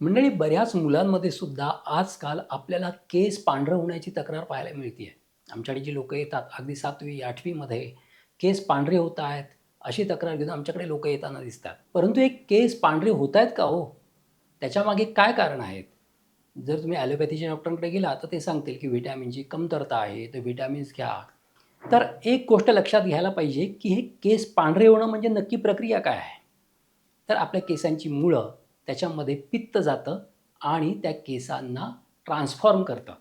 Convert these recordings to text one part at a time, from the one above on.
मंडळी बऱ्याच मुलांमध्ये सुद्धा आजकाल आपल्याला केस पांढरं होण्याची तक्रार पाहायला मिळते आहे आमच्याकडे जी लोकं येतात अगदी सातवी आठवीमध्ये केस पांढरे होत आहेत अशी तक्रार घेऊन आमच्याकडे लोक येताना दिसतात. परंतु एक केस पांढरे होत आहेत का हो? त्याच्यामागे काय कारण आहेत? जर तुम्ही ॲलोपॅथीच्या डॉक्टरांकडे गेला तर ते सांगतील की व्हिटॅमिनची कमतरता आहे तर व्हिटॅमिन्स घ्या. तर एक गोष्ट लक्षात घ्यायला पाहिजे की हे केस पांढरे होणं म्हणजे नक्की प्रक्रिया काय आहे? तर आपल्या केसांची मुळं त्याच्यामध्ये पित्त जातं आणि त्या केसांना ट्रान्सफॉर्म करतं.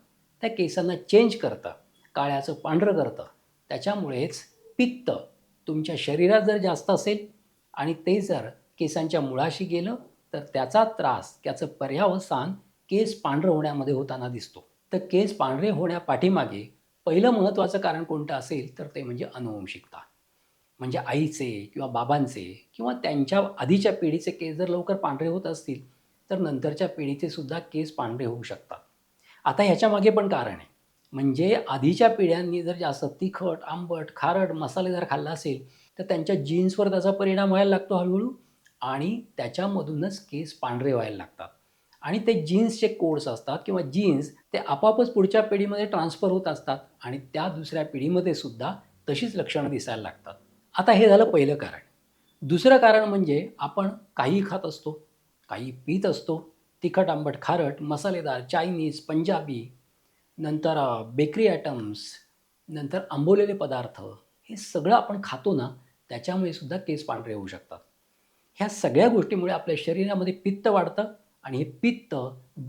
त्या केसांना चेंज करतं. काळ्याचं पांढरं करतं. त्याच्यामुळेच पित्त तुमच्या शरीरात जर जास्त असेल आणि ते जर केसांच्या मुळाशी गेलं तर त्याचा त्रास त्याचं पर्यावसान केस पांढरं होण्यामध्ये होताना दिसतो. तर केस पांढरे होण्यापाठीमागे पहिलं महत्त्वाचं कारण कोणतं असेल तर ते म्हणजे अनुवंशिकता. म्हणजे आईचे किंवा बाबांचे किंवा त्यांच्या आधीच्या पिढीचे केस जर लवकर पांढरे होत असतील तर नंतरच्या पिढीचे सुद्धा केस पांढरे होऊ शकतात. आता ह्याच्यामागे पण कारण आहे. म्हणजे आधीच्या पिढ्यांनी जर जास्त तिखट आंबट खारट मसालेदार खाल्ला असेल तर त्यांच्या जीन्सवर त्याचा परिणाम व्हायला लागतो हळूहळू आणि त्याच्यामधूनच केस पांढरे व्हायला लागतात. आणि ते जीन्सचे कोड्स असतात किंवा जीन्स ते आपापच पुढच्या पिढीमध्ये ट्रान्सफर होत असतात आणि त्या दुसऱ्या पिढीमध्ये सुद्धा तशीच लक्षणं दिसायला लागतात. आता हे झालं पहिलं कारण. दुसरं कारण म्हणजे आपण काही खात असतो काही पीत असतो तिखट आंबट खारट मसालेदार चायनीज पंजाबी नंतर बेकरी आयटम्स नंतर आंबवलेले पदार्थ हे सगळं आपण खातो ना त्याच्यामुळे सुद्धा केस पांढरे होऊ शकतात. ह्या सगळ्या गोष्टीमुळे आपल्या शरीरामध्ये पित्त वाढतं आणि हे पित्त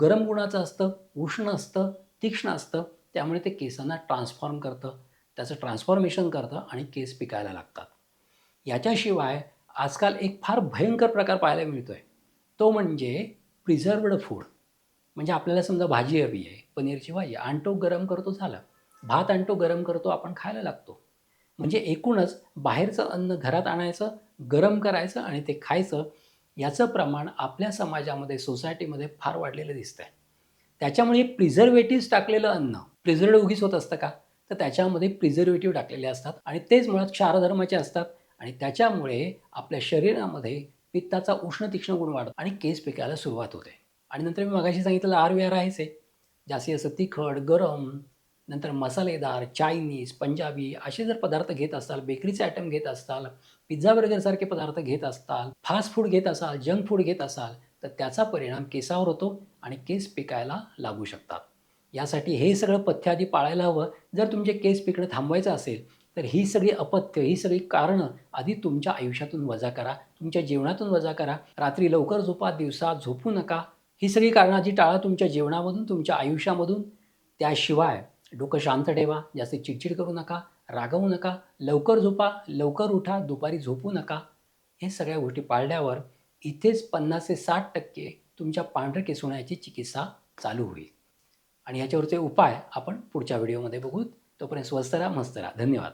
गरम गुणाचं असतं उष्ण असतं तीक्ष्ण असतं त्यामुळे ते केसांना ट्रान्सफॉर्म करतं. त्याचं ट्रान्सफॉर्मेशन करतं आणि केस पिकायला लागतात. याच्याशिवाय आजकाल एक फार भयंकर प्रकार पाहायला मिळतो आहे तो म्हणजे प्रिझर्वड फूड म्हणजे आपल्याला समजा भाजी हवी आहे पनीरची भाजी आणतो गरम करतो झालं. भात आणतो गरम करतो आपण खायला लागतो. म्हणजे एकूणच बाहेरचं अन्न घरात आणायचं गरम करायचं आणि ते खायचं याचं प्रमाण आपल्या समाजामध्ये सोसायटीमध्ये फार वाढलेलं दिसतं आहे त्याच्यामुळे प्रिझर्वेटिव्ह टाकलेलं अन्न प्रिझर्व उगीच होत असतं का? तर त्याच्यामध्ये प्रिझर्वेटिव्ह टाकलेले असतात आणि तेच मुळात क्षारधर्माचे असतात. आणि त्याच्यामुळे आपल्या शरीरामध्ये पित्ताचा उष्ण तीक्ष्ण गुण वाढतो आणि केस पिकायला सुरुवात होते. आणि नंतर मी मगाशी सांगितलं आर व्यार आहेच आहे जास्ती जास्त तिखट गरम नंतर मसालेदार चायनीज पंजाबी असे जर पदार्थ घेत असाल बेकरीचे आयटम घेत असाल पिझ्झा बर्गरसारखे पदार्थ घेत असताल फास्ट फूड घेत असाल जंक फूड घेत असाल तर त्याचा परिणाम केसावर होतो आणि केस पिकायला लागू शकतात. यासाठी हे सगळं पथ्य आधी पाळायला हवं. जर तुमचे केस पिकणं थांबवायचं असेल तर ही सगळी अपत्य ही सगळी कारणं आधी तुमच्या आयुष्यातून वजा करा तुमच्या जेवणातून वजा करा. रात्री लवकर झोपा दिवसा झोपू नका. ही सगळी कारणं आधी टाळा तुमच्या जेवणामधून तुमच्या आयुष्यामधून. त्याशिवाय डोकं शांत ठेवा जास्त चिडचिड करू नका रागवू नका. लवकर झोपा लवकर उठा दुपारी झोपू नका. हे सगळ्या गोष्टी पाळल्यावर इथेच पन्नास ते साठ टक्के तुमच्या पांढऱ्या केस होण्याची चिकित्सा चालू होईल. आणि याच्यावरचे उपाय आपण पुढच्या व्हिडिओमध्ये बघू. तोपर्यंत स्वस्त राहा मस्त राहा. धन्यवाद.